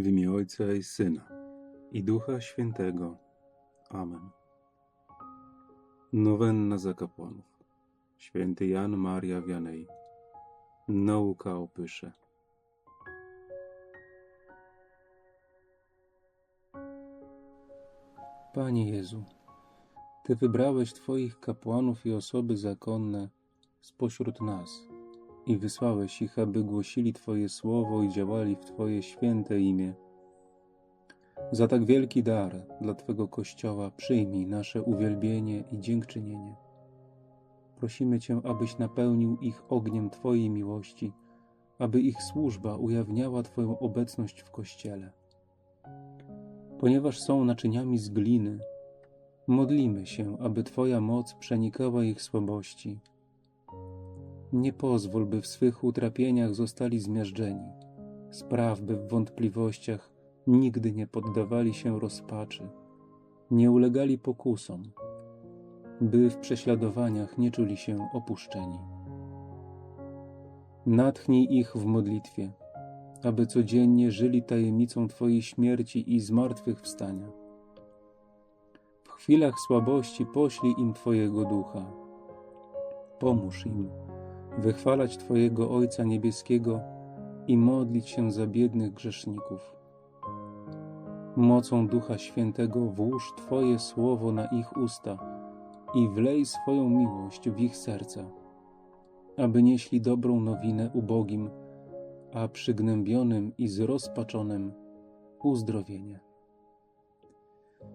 W imię Ojca i Syna i Ducha Świętego. Amen. Nowenna za kapłanów. Święty Jan Maria Wianej. Nauka o pysze. Panie Jezu, Ty wybrałeś Twoich kapłanów i osoby zakonne spośród nas i wysłałeś ich, aby głosili Twoje słowo i działali w Twoje święte imię. Za tak wielki dar dla Twego Kościoła przyjmij nasze uwielbienie i dziękczynienie. Prosimy Cię, abyś napełnił ich ogniem Twojej miłości, aby ich służba ujawniała Twoją obecność w Kościele. Ponieważ są naczyniami z gliny, modlimy się, aby Twoja moc przenikała ich słabości. Nie pozwól, by w swych utrapieniach zostali zmiażdżeni. Spraw, by w wątpliwościach nigdy nie poddawali się rozpaczy, nie ulegali pokusom, by w prześladowaniach nie czuli się opuszczeni. Natchnij ich w modlitwie, aby codziennie żyli tajemnicą Twojej śmierci i zmartwychwstania. W chwilach słabości poślij im Twojego ducha. Pomóż im wychwalać Twojego Ojca Niebieskiego i modlić się za biednych grzeszników. Mocą Ducha Świętego włóż Twoje słowo na ich usta i wlej swoją miłość w ich serca, aby nieśli dobrą nowinę ubogim, a przygnębionym i zrozpaczonym uzdrowienie.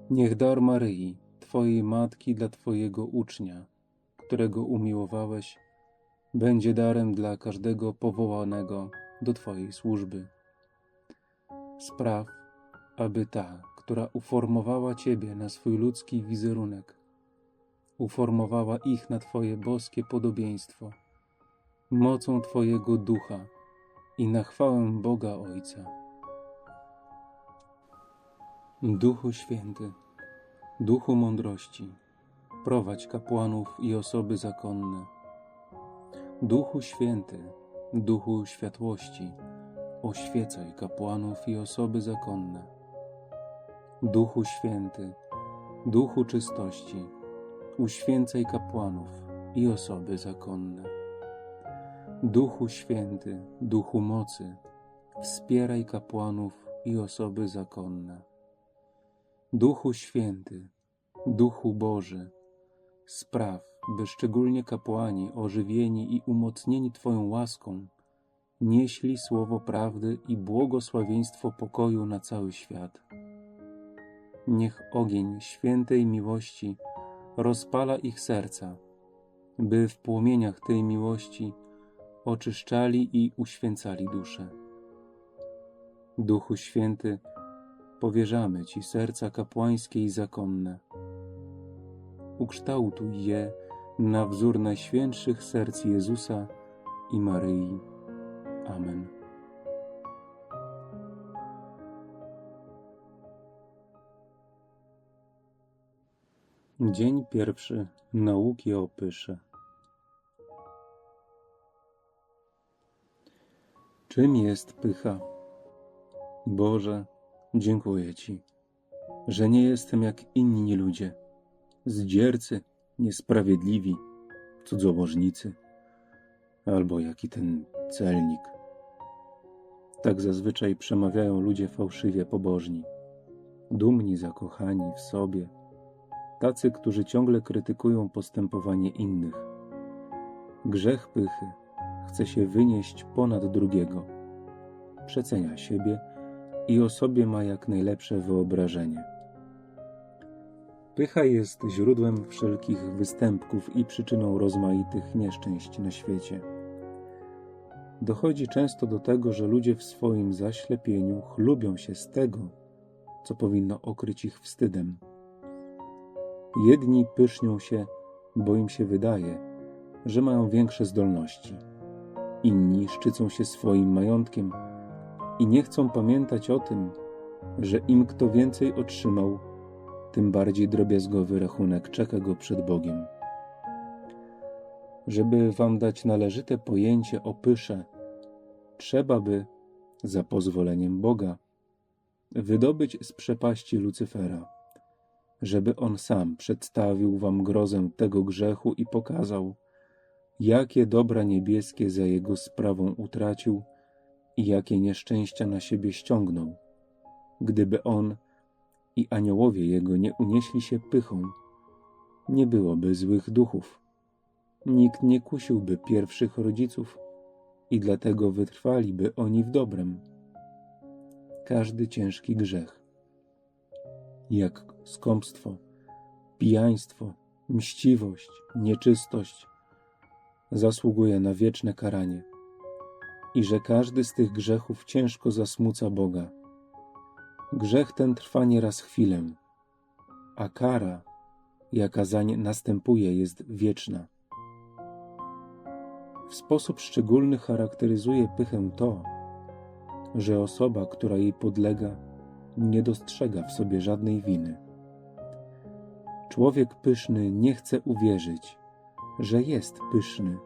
Niech dar Maryi, Twojej Matki dla Twojego ucznia, którego umiłowałeś, będzie darem dla każdego powołanego do Twojej służby. Spraw, aby ta, która uformowała Ciebie na swój ludzki wizerunek, uformowała ich na Twoje boskie podobieństwo, mocą Twojego ducha i na chwałę Boga Ojca. Duchu Święty, Duchu mądrości, prowadź kapłanów i osoby zakonne. Duchu Święty, Duchu światłości, oświecaj kapłanów i osoby zakonne. Duchu Święty, Duchu czystości, uświęcaj kapłanów i osoby zakonne. Duchu Święty, Duchu mocy, wspieraj kapłanów i osoby zakonne. Duchu Święty, Duchu Boży, spraw, by szczególnie kapłani ożywieni i umocnieni Twoją łaską nieśli słowo prawdy i błogosławieństwo pokoju na cały świat. Niech ogień świętej miłości rozpala ich serca, by w płomieniach tej miłości oczyszczali i uświęcali duszę. Duchu Święty, powierzamy Ci serca kapłańskie i zakonne. Ukształtuj je na wzór najświętszych serc Jezusa i Maryi. Amen. Dzień pierwszy nauki o pysze. Czym jest pycha? Boże, dziękuję Ci, że nie jestem jak inni ludzie, zdziercy, niesprawiedliwi, cudzołożnicy, albo jaki ten celnik. Tak zazwyczaj przemawiają ludzie fałszywie pobożni, dumni, zakochani w sobie, tacy, którzy ciągle krytykują postępowanie innych. Grzech pychy chce się wynieść ponad drugiego, przecenia siebie i o sobie ma jak najlepsze wyobrażenie. Pycha jest źródłem wszelkich występków i przyczyną rozmaitych nieszczęść na świecie. Dochodzi często do tego, że ludzie w swoim zaślepieniu chlubią się z tego, co powinno okryć ich wstydem. Jedni pysznią się, bo im się wydaje, że mają większe zdolności. Inni szczycą się swoim majątkiem i nie chcą pamiętać o tym, że im kto więcej otrzymał, tym bardziej drobiazgowy rachunek czeka go przed Bogiem. Żeby wam dać należyte pojęcie o pysze, trzeba by, za pozwoleniem Boga, wydobyć z przepaści Lucyfera, żeby on sam przedstawił wam grozę tego grzechu i pokazał, jakie dobra niebieskie za jego sprawą utracił i jakie nieszczęścia na siebie ściągnął, gdyby on i aniołowie jego nie unieśli się pychą, nie byłoby złych duchów. Nikt nie kusiłby pierwszych rodziców i dlatego wytrwaliby oni w dobrem. Każdy ciężki grzech, jak skąpstwo, pijaństwo, mściwość, nieczystość, zasługuje na wieczne karanie i że każdy z tych grzechów ciężko zasmuca Boga. Grzech ten trwa nieraz chwilę, a kara, jaka zań następuje, jest wieczna. W sposób szczególny charakteryzuje pychę to, że osoba, która jej podlega, nie dostrzega w sobie żadnej winy. Człowiek pyszny nie chce uwierzyć, że jest pyszny,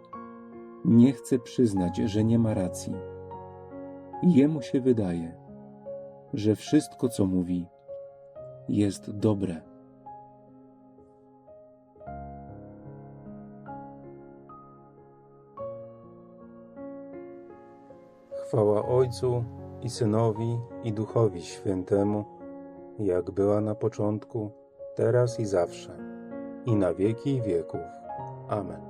nie chce przyznać, że nie ma racji. Jemu się wydaje, że wszystko, co mówi, jest dobre. Chwała Ojcu i Synowi i Duchowi Świętemu, jak była na początku, teraz i zawsze, i na wieki wieków. Amen.